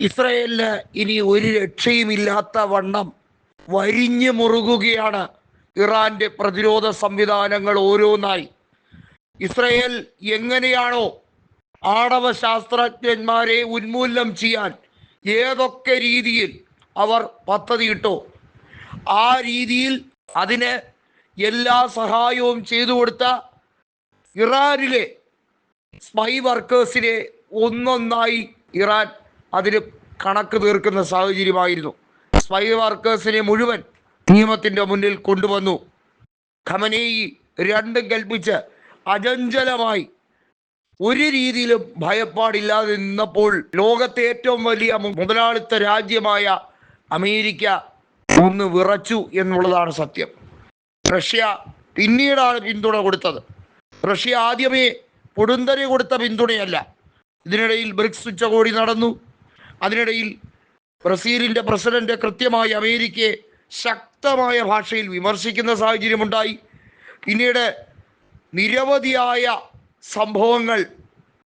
ഇസ്രയേലിന് ഇനി ഒരു രക്ഷയുമില്ലാത്ത വണ്ണം വരിഞ്ഞു മുറുകുകയാണ് ഇറാന്റെ പ്രതിരോധ സംവിധാനങ്ങൾ ഓരോന്നായി. ഇസ്രയേൽ എങ്ങനെയാണോ ആണവ ശാസ്ത്രജ്ഞന്മാരെ ഉന്മൂലനം ചെയ്യാൻ ഏതൊക്കെ രീതിയിൽ അവർ പദ്ധതിയിട്ടോ ആ രീതിയിൽ അതിന് എല്ലാ സഹായവും ചെയ്തു കൊടുത്ത ഇറാനിലെ സ്പൈ വർക്കേഴ്സിനെ ഒന്നൊന്നായി ഇറാൻ അതിന് കണക്ക് തീർക്കുന്ന സാഹചര്യമായിരുന്നു. സ്പൈ വർക്കേഴ്സിനെ മുഴുവൻ നിയമത്തിന്റെ മുന്നിൽ കൊണ്ടുവന്നു. ഖമനേയി രണ്ടും കൽപ്പിച്ച് അചഞ്ചലമായി ഒരു രീതിയിലും ഭയപ്പാടില്ലാതെ നിന്നപ്പോൾ ലോകത്തെ ഏറ്റവും വലിയ മുതലാളിത്ത രാജ്യമായ അമേരിക്ക ഒന്ന് വിറച്ചു എന്നുള്ളതാണ് സത്യം. റഷ്യ പിന്നീടാണ് പിന്തുണ കൊടുത്തത്. റഷ്യ ആദ്യമേ പൊടുന്തരി കൊടുത്ത പിന്തുണയല്ല. ഇതിനിടയിൽ ബ്രിക്സ് ഉച്ചകോടി നടന്നു. അതിനിടയിൽ ബ്രസീലിന്റെ പ്രസിഡന്റ് കൃത്യമായി അമേരിക്കയെ ശക്തമായ ഭാഷയിൽ വിമർശിക്കുന്ന സാഹചര്യമുണ്ടായി. പിന്നീട് നിരവധിയായ സംഭവങ്ങൾ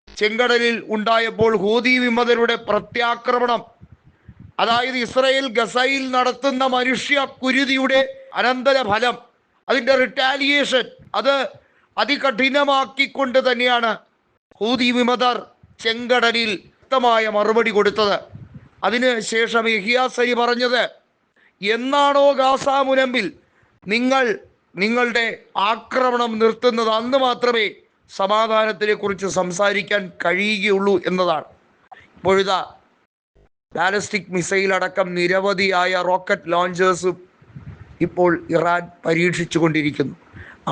ചെങ്കടലിൽ ഉണ്ടായപ്പോൾ ഹൂതി വിമതരുടെ പ്രത്യാക്രമണം അതായത് ഇസ്രയേൽ ഗസയിൽ നടത്തുന്ന മനുഷ്യ കുരുതിയുടെ അനന്തര ഫലം അതിന്റെ റിട്ടാലിയേഷൻ അത് അതികഠിനമാക്കിക്കൊണ്ട് തന്നെയാണ് ഹൂതി വിമതർ ചെങ്കടലിൽ വ്യക്തമായ മറുപടി കൊടുത്തത്. അതിന് ശേഷം യഹിയാസരി പറഞ്ഞത് എന്നാണോ ഗാസ മുനമ്പിൽ നിങ്ങൾ നിങ്ങളുടെ ആക്രമണം നിർത്തുന്നത്? അന്ന് മാത്രമേ സമാധാനത്തിനെ കുറിച്ച് സംസാരിക്കാൻ കഴിയുകയുള്ളൂ എന്നതാണ്. ഇപ്പോഴിതാ ബാലിസ്റ്റിക് മിസൈൽ അടക്കം നിരവധിയായ റോക്കറ്റ് ലോഞ്ചേഴ്സും ഇപ്പോൾ ഇറാൻ പരീക്ഷിച്ചു കൊണ്ടിരിക്കുന്നു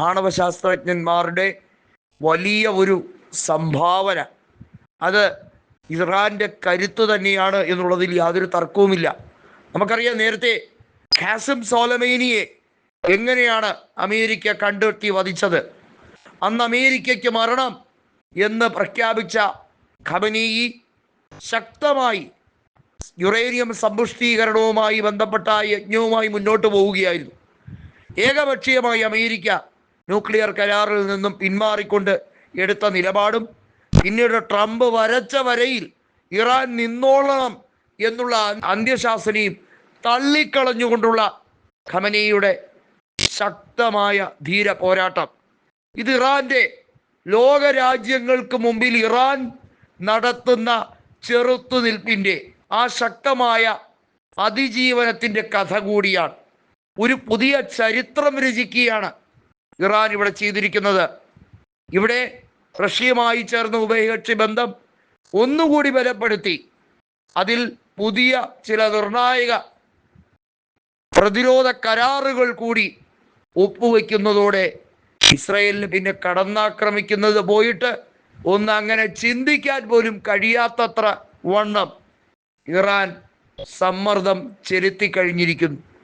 ആണവ ശാസ്ത്രജ്ഞന്മാരുടെ വലിയ ഒരു സംഭാവന. അത് ഇറാന്റെ കരുത്ത് തന്നെയാണ് എന്നുള്ളതിൽ യാതൊരു തർക്കവുമില്ല. നമുക്കറിയാം നേരത്തെ ഖാസിം സോലമേനിയെ എങ്ങനെയാണ് അമേരിക്ക കണ്ടെത്തി വധിച്ചത്? അന്ന് അമേരിക്കയ്ക്ക് മരണം എന്ന് പ്രഖ്യാപിച്ച ഖബനീ ശക്തമായി യുറേനിയം സമ്പുഷ്ടീകരണവുമായി ബന്ധപ്പെട്ട യജ്ഞവുമായി മുന്നോട്ട് പോവുകയായിരുന്നു. ഏകപക്ഷീയമായി അമേരിക്ക ന്യൂക്ലിയർ കരാറിൽ നിന്നും പിന്മാറിക്കൊണ്ട് എടുത്ത നിലപാടും പിന്നീട് ട്രംപ് വരച്ച വരയിൽ ഇറാൻ നിന്നോളണം എന്നുള്ള അന്ത്യശാസനയും തള്ളിക്കളഞ്ഞുകൊണ്ടുള്ള ഖമനിയുടെ ശക്തമായ ധീര പോരാട്ടം. ഇത് ഇറാന്റെ ലോകരാജ്യങ്ങൾക്ക് മുമ്പിൽ ഇറാൻ നടത്തുന്ന ചെറുത്തുനിൽപ്പിന്റെ ആ ശക്തമായ അതിജീവനത്തിന്റെ കഥ കൂടിയാണ്. ഒരു പുതിയ ചരിത്രം രചിക്കുകയാണ് ഇറാൻ ഇവിടെ ചെയ്തിരിക്കുന്നത്. ഇവിടെ റഷ്യയുമായി ചേർന്ന ഉഭയകക്ഷി ബന്ധം ഒന്നുകൂടി ബലപ്പെടുത്തി. അതിൽ പുതിയ ചില നിർണായക പ്രതിരോധ കരാറുകൾ കൂടി ഒപ്പുവെക്കുന്നതോടെ ഇസ്രയേലിന് പിന്നെ കടന്നാക്രമിക്കുന്നത് പോയിട്ട് ഒന്ന് അങ്ങനെ ചിന്തിക്കാൻ പോലും കഴിയാത്തത്ര വണ്ണം ഇറാൻ സമ്മർദ്ദം ചെലുത്തി കഴിഞ്ഞിരിക്കുന്നു.